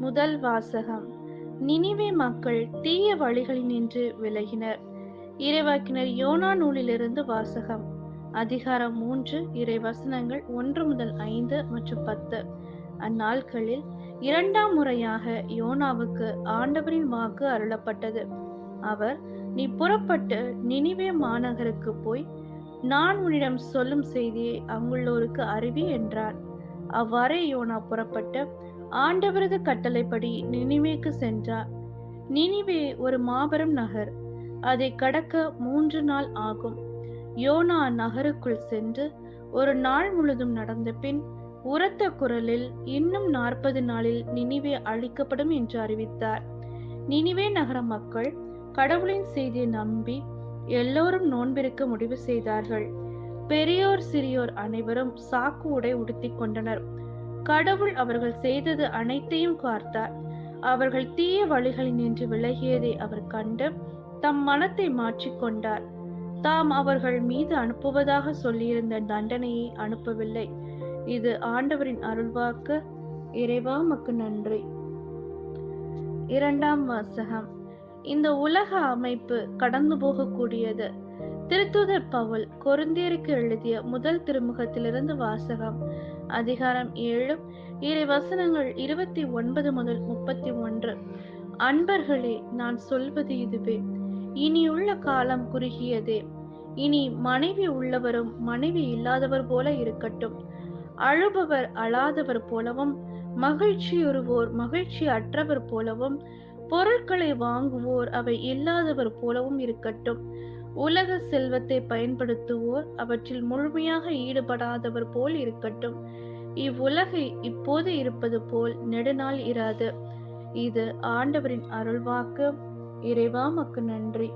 முதல் வாசகம். நினிவே மக்கள் தீய வழிகளில் நின்று விலகினர். இறைவாக்கினர் யோனா நூலிலிருந்து வாசகம். அதிகாரம் மூன்று இறை வசனங்கள் ஒன்று முதல் ஐந்து மற்றும் பத்து. அந்நாட்களில் இரண்டாம் முறையாக யோனாவுக்கு ஆண்டவரின் வாக்கு அருளப்பட்டது. அவர் நீ புறப்பட்டு நினிவே மாநகருக்கு போய் நான் உன்னிடம் சொல்லும் செய்தியை அங்குள்ளோருக்கு அறிவி என்றார். அவ்வாறே யோனா புறப்பட்டு ஆண்டவரது கட்டளைப்படி நினிவேக்கு சென்றார். நினிவே ஒரு மாபெரும் நகர். அதை கடக்க மூன்று நாள் ஆகும். யோனா நகருக்குள் சென்று ஒரு நாள் முழுதும் நடந்த பின் உரத்த குரலில் இன்னும் நாற்பது நாளில் நினிவே அழிக்கப்படும் என்று அறிவித்தார். நினிவே நகர மக்கள் கடவுளின் செய்தியை நம்பி எல்லோரும் நோன்பிருக்க முடிவு செய்தார்கள். பெரியோர் சிறியோர் அனைவரும் சாக்கு உடை உடுத்திக் கொண்டனர். கடவுள் அவர்கள் செய்தது அனைத்தையும் பார்த்தார். அவர்கள் தீய வழிகளில் நின்று விலகியதை அவர் கண்டு தம் மனத்தை மாற்றிக்கொண்டார் தாம் அவர்கள் மீது அனுப்புவதாக சொல்லியிருந்த தண்டனையை அனுப்பவில்லை. இது ஆண்டவரின் அருள்வாக்கு. இறைவா மக்கு நன்றி. இரண்டாம் வாசகம். இந்த உலக அமைப்பு கடந்து போகக்கூடியது. திருத்துதர் பவுல் கொருந்தியருக்கு எழுதிய முதல் திருமுகத்திலிருந்து வாசகம் அதிகாரம் ஏழு இறை வசனங்கள் இருபத்தி ஒன்பது முதல் முப்பத்தி ஒன்று. அன்பர்களே நான் சொல்வது இதுவே இனியுள்ள காலம் குறுகியதே இனி மனைவி உள்ளவரும் மனைவி இல்லாதவர் போல இருக்கட்டும். அழுபவர் அழாதவர் போலவும் மகிழ்ச்சியுறுவோர் மகிழ்ச்சி அற்றவர் போலவும் பொருட்களை வாங்குவோர் அவை இல்லாதவர் போலவும் இருக்கட்டும். உலக செல்வத்தை பயன்படுத்துவோர் அவற்றில் முழுமையாக ஈடுபடாதவர் போல் இருக்கட்டும். இவ்வுலகை இப்போது இருப்பது போல் நெடுநாள் இராது. இது ஆண்டவரின் அருள்வாக்கு. இறைவா மக்கு நன்றி.